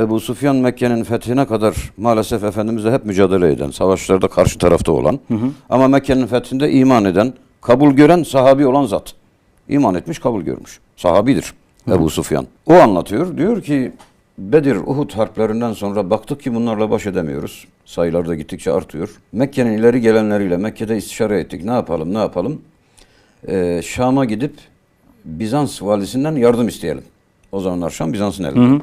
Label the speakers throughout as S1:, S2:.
S1: Ebu Sufyan Mekke'nin fethine kadar maalesef Efendimiz'le hep mücadele eden, savaşlarda karşı tarafta olan ama Mekke'nin fethinde iman eden, kabul gören, sahabi olan zat. İman etmiş, kabul görmüş. Sahabidir Ebu Sufyan. O anlatıyor. Diyor ki Bedir, Uhud harplerinden sonra baktık ki bunlarla baş edemiyoruz. Sayılar da gittikçe artıyor. Mekke'nin ileri gelenleriyle Mekke'de istişare ettik. Ne yapalım, ne yapalım? Ee, Şam'a gidip Bizans valisinden yardım isteyelim. O zamanlar Şam Bizans'ın elinde.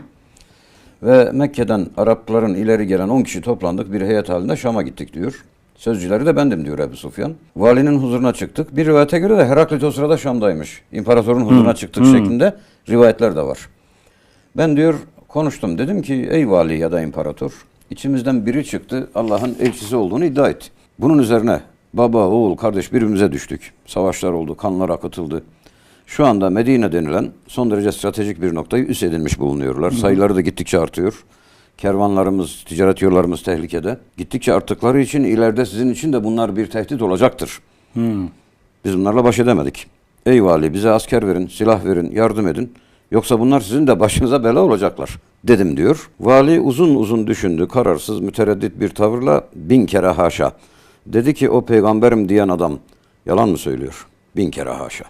S1: Ve Mekke'den Arapların ileri gelen 10 kişi toplandık. Bir heyet halinde Şam'a gittik diyor. Sözcüleri de bendim diyor Ebu Sufyan. Valinin huzuruna çıktık. Bir rivayete göre de Heraklit o sırada Şam'daymış. İmparatorun huzuruna çıktık şeklinde rivayetler de var. Ben diyor konuştum. Dedim ki ey vali ya da imparator içimizden biri çıktı Allah'ın elçisi olduğunu iddia etti. Bunun üzerine baba, oğul, kardeş birbirimize düştük. Savaşlar oldu, kanlar akıtıldı. Şu anda Medine denilen son derece stratejik bir noktayı üs edilmiş bulunuyorlar. Sayıları da gittikçe artıyor. Kervanlarımız, ticaret yollarımız tehlikede. Gittikçe arttıkları için ileride sizin için de bunlar bir tehdit olacaktır. Biz bunlarla baş edemedik. Ey vali bize asker verin, silah verin, yardım edin. Yoksa bunlar sizin de başınıza bela olacaklar dedim diyor. Vali uzun uzun düşündü, kararsız, mütereddit bir tavırla bin kere haşa. Dedi ki o peygamberim diyen adam yalan mı söylüyor? Bin kere haşa.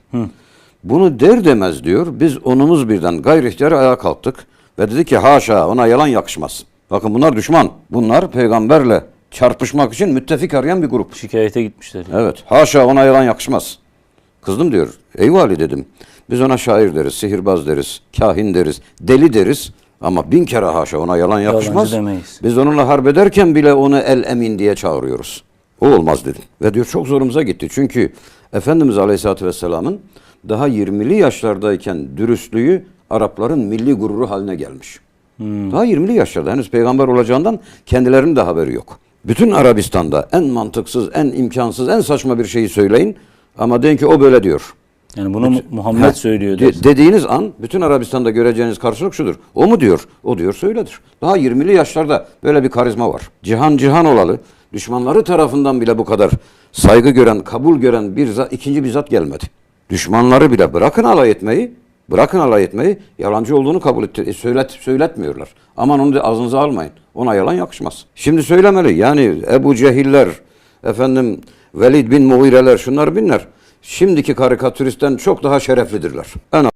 S1: Bunu der demez diyor. Biz onumuz birden gayri ihtiyari ayağa kalktık ve dedi ki haşa ona yalan yakışmaz. Bakın bunlar düşman. Bunlar peygamberle çarpışmak için müttefik arayan bir grup.
S2: Şikayete gitmişler.
S1: Evet. Haşa ona yalan yakışmaz. Kızdım diyor. Ey vali dedim. Biz ona şair deriz, sihirbaz deriz, kahin deriz, deli deriz. Ama bin kere haşa ona yalan yakışmaz. Biz onunla harp ederken bile onu el emin diye çağırıyoruz. O olmaz dedim. Ve diyor çok zorumuza gitti. Çünkü Efendimiz Aleyhisselatü Vesselam'ın daha 20'li yaşlardayken dürüstlüğü Arapların milli gururu haline gelmiş. Daha 20'li yaşlarda henüz peygamber olacağından kendilerinin de haberi yok. Bütün Arabistan'da en mantıksız, en imkansız, en saçma bir şeyi söyleyin ama deyin ki o böyle diyor.
S2: Yani bunu Mu- Muhammed
S1: Ha,
S2: söylüyor
S1: de- dediğiniz an bütün Arabistan'da göreceğiniz karşılık şudur. O mu diyor? O diyor söyledir. Daha 20'li yaşlarda böyle bir karizma var. Cihan cihan olalı. Düşmanları tarafından bile bu kadar saygı gören, kabul gören bir zat, ikinci bir zat gelmedi. Düşmanları bile bırakın alay etmeyi, bırakın alay etmeyi, yalancı olduğunu kabul etti, e, söylet, söyletmiyorlar. Aman onu da ağzınıza almayın. Ona yalan yakışmaz. Şimdi söylemeli. Yani Ebu Cehiller, efendim Velid bin Mugireler, şunlar binler. Şimdiki karikatüristten çok daha şereflidirler. En